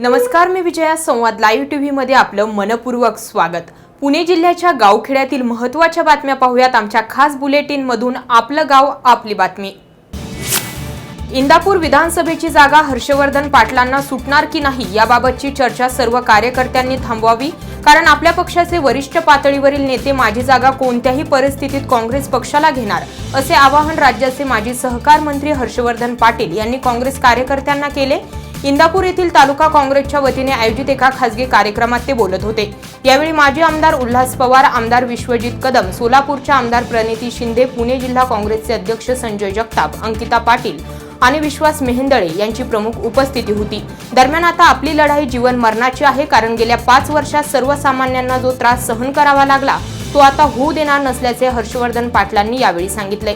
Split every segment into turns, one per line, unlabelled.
नमस्कार मी विजया. संवाद live TV मध्ये आपलं मनपूर्वक स्वागत. पुणे जिल्ह्याच्या गावखेड्यातील महत्त्वाच्या बातम्या पाहूयात. आमच्या खास बुलेटिन मधून आपलं गाव आपली बातमी. इंदापूर विधानसभेची जागा हर्षवर्धन पाटलांना सुटणार की नाही याबाबतची चर्चा सर्व कार्यकर्त्यांनी थांबवावी कारण आपल्या पक्षाचे वरिष्ठ पातळीवरील नेते माझी जागा कोणत्याही परिस्थितीत काँग्रेस पक्षाला घेणार असे आवाहन राज्याचे माजी सहकार मंत्री हर्षवर्धन पाटील यांनी काँग्रेस कार्यकर्त्यांना केले. इंदापूर येथील तालुका काँग्रेसच्या वतीने आयोजित एका खासगी कार्यक्रमात ते बोलत होते. यावेळी माजी आमदार उल्हास पवार आमदार विश्वजित कदम सोलापूरच्या आमदार प्रणिती शिंदे पुणे जिल्हा काँग्रेसचे अध्यक्ष संजय जगताप अंकिता पाटील आणि विश्वास मेहेंदळे यांची प्रमुख उपस्थिती होती. दरम्यान आता आपली लढाई जीवन मरणाची आहे कारण गेल्या पाच वर्षात सर्वसामान्यांना जो त्रास सहन करावा लागला तो आता होऊ देणार नसल्याचे हर्षवर्धन पाटलांनी यावेळी सांगितले.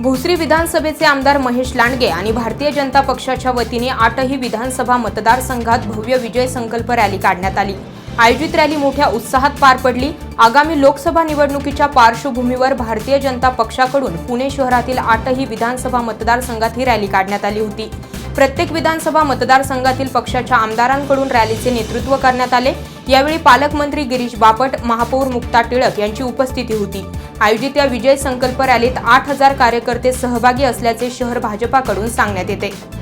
भोसरी विधानसभेचे आमदार महेश लांडगे आणि भारतीय जनता पक्षाच्या वतीने आठही विधानसभा मतदारसंघात भव्य विजय संकल्प रॅली काढण्यात आली. आयोजित रॅली मोठ्या उत्साहात पार पडली. आगामी लोकसभा निवडणुकीच्या पार्श्वभूमीवर भारतीय जनता पक्षाकडून पुणे शहरातील आठही विधानसभा मतदारसंघात ही रॅली काढण्यात आली होती. प्रत्येक विधानसभा मतदारसंघातील पक्षाच्या आमदारांकडून रॅलीचे नेतृत्व करण्यात आले. यावेळी पालकमंत्री गिरीश बापट महापौर मुक्ता टिळक यांची उपस्थिती होती. आयोजित या विजय संकल्प रॅलीत आठ हजार कार्यकर्ते सहभागी असल्याचे शहर भाजपाकडून सांगण्यात येते.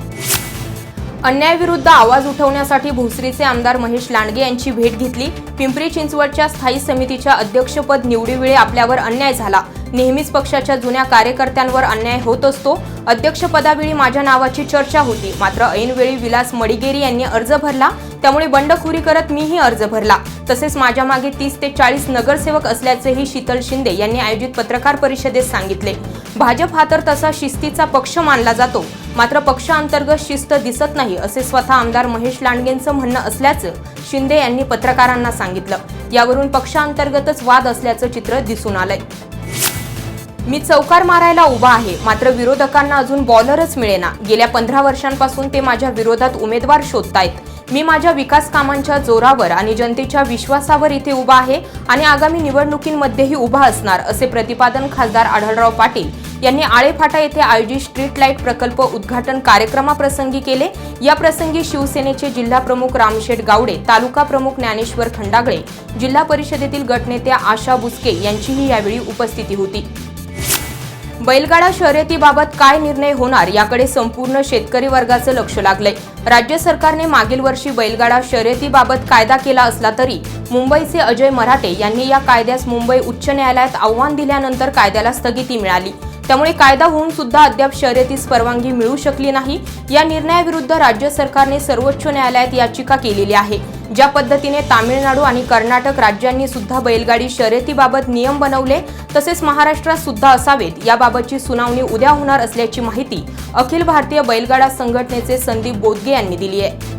अन्यायाविरुद्ध आवाज उठवण्यासाठी भोसरीचे आमदार महेश लांडगे यांची भेट घेतली. पिंपरी चिंचवडच्या स्थायी समितीच्या अध्यक्षपद निवडीवेळी आपल्यावर अन्याय झाला. नेहमीच पक्षाच्या जुन्या कार्यकर्त्यांवर अन्याय होत असतो. अध्यक्षपदावेळी माझ्या नावाची चर्चा होती. मात्र ऐनवेळी विलास मडिगेरी यांनी अर्ज भरला. त्यामुळे बंडखोरी करत मीही अर्ज भरला. तसेच माझ्या मागे तीस ते चाळीस नगरसेवक असल्याचेही शीतल शिंदे यांनी आयोजित पत्रकार परिषदेत सांगितले. भाजप हा तर तसा शिस्तीचा पक्ष मानला जातो. मात्र पक्षांतर्गत शिस्त दिसत नाही असे स्वतः आमदार महेश लांडगेंचं म्हणणं असल्याचं शिंदे यांनी पत्रकारांना सांगितलं. यावरून पक्षांतर्गतच वाद असल्याचं चित्र दिसून आलंय. मी चौकार मारायला उभा आहे मात्र विरोधकांना अजून बॉलरच मिळेना. गेल्या पंधरा वर्षांपासून ते माझ्या विरोधात उमेदवार शोधतायत. मी माझ्या विकास कामांच्या जोरावर आणि जनतेच्या विश्वासावर इथे उभा आहे आणि आगामी निवडणुकींमध्येही उभा असणार असे प्रतिपादन खासदार आढळराव पाटील यांनी आळेफाटा येथे आयोजित स्ट्रीट लाइट प्रकल्प उद्घाटन कार्यक्रमाप्रसंगी केले. या प्रसंगी शिवसेनेचे जिल्हा प्रमुख रामशेठ गावडे तालुका प्रमुख ज्ञानेश्वर खंडागळे जिल्हा परिषदेतील गटनेत्या आशा बुसके यांचीही यावेळी उपस्थिती होती. बैलगाडा शर्यतीबाबत काय निर्णय होणार याकडे संपूर्ण शेतकरी वर्गाचं लक्ष लागलंय. राज्य सरकारने मागील वर्षी बैलगाडा शर्यतीबाबत कायदा केला असला तरी मुंबईचे अजय मराठे यांनी या कायद्यास मुंबई उच्च न्यायालयात आव्हान दिल्यानंतर कायद्याला स्थगिती मिळाली. त्यामुळे कायदा होऊन सुद्धा अद्याप शर्यतीस परवानगी मिळू शकली नाही. या निर्णयाविरुद्ध राज्य सरकारने सर्वोच्च न्यायालयात याचिका केलेली आहे. ज्या पद्धतीने तामिळनाडू आणि कर्नाटक राज्यांनी सुद्धा बैलगाडी शर्यतीबाबत नियम बनवले तसेच महाराष्ट्रात सुद्धा असावेत. याबाबतची सुनावणी उद्या होणार असल्याची माहिती अखिल भारतीय बैलगाडा संघटनेचे संदीप बोदगे यांनी दिली आहे.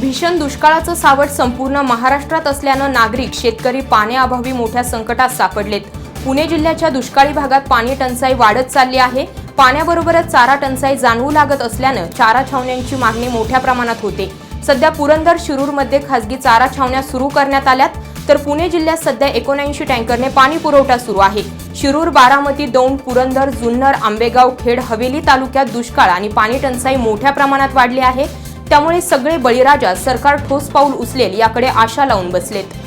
भीषण दुष्काळाचं सावट संपूर्ण महाराष्ट्रात असल्यानं नागरिक शेतकरी पाण्याअभावी मोठ्या संकटात सापडलेत. पुणे जिल्ह्याच्या दुष्काळी भागात पाणी टंचाई वाढत चालली आहे. पाण्याबरोबरच चारा टंचाई जाणवू लागत असल्यानं चारा छावण्यांची मागणी मोठ्या प्रमाणात होते. सध्या पुरंदर शिरूरमध्ये खासगी चारा छावण्या सुरू करण्यात आल्यात. तर पुणे जिल्ह्यात सध्या एकोणऐंशी टँकरने पाणी पुरवठा सुरू आहे. शिरूर बारामती दौंड पुरंदर जुन्नर आंबेगाव खेड हवेली तालुक्यात दुष्काळ आणि पाणी टंचाई मोठ्या प्रमाणात वाढली आहे. त्यामुळे सगळे बळीराजा सरकार ठोस पाऊल उचलेल याकडे आशा लावून बसलेत.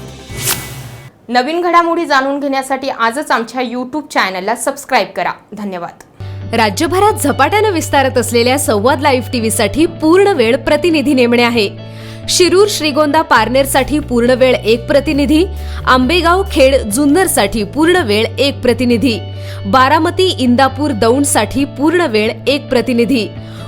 नवीन घडामोडी जाणून घेण्यासाठी आजच आमच्या यूट्यूब चॅनलला सबस्क्राईब करा. धन्यवाद.
राज्यभरात झपाट्यानं विस्तारत असलेल्या संवाद लाईव्ह टीव्हीसाठी पूर्ण वेळ प्रतिनिधी नेमणे आहे. शिरूर श्रीगोंदा पारनेरसाठी पूर्ण वेळ एक प्रतिनिधी आंबेगाव खेड जुन्नरसाठी पूर्ण वेळ एक प्रतिनिधी बारामती इंदापूर दौंडसाठी पूर्ण वेळ एक प्रतिनिधी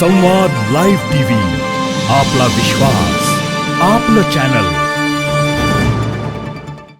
संवाद लाईव्ह टीव्ही आपला विश्वास आपलं चॅनल.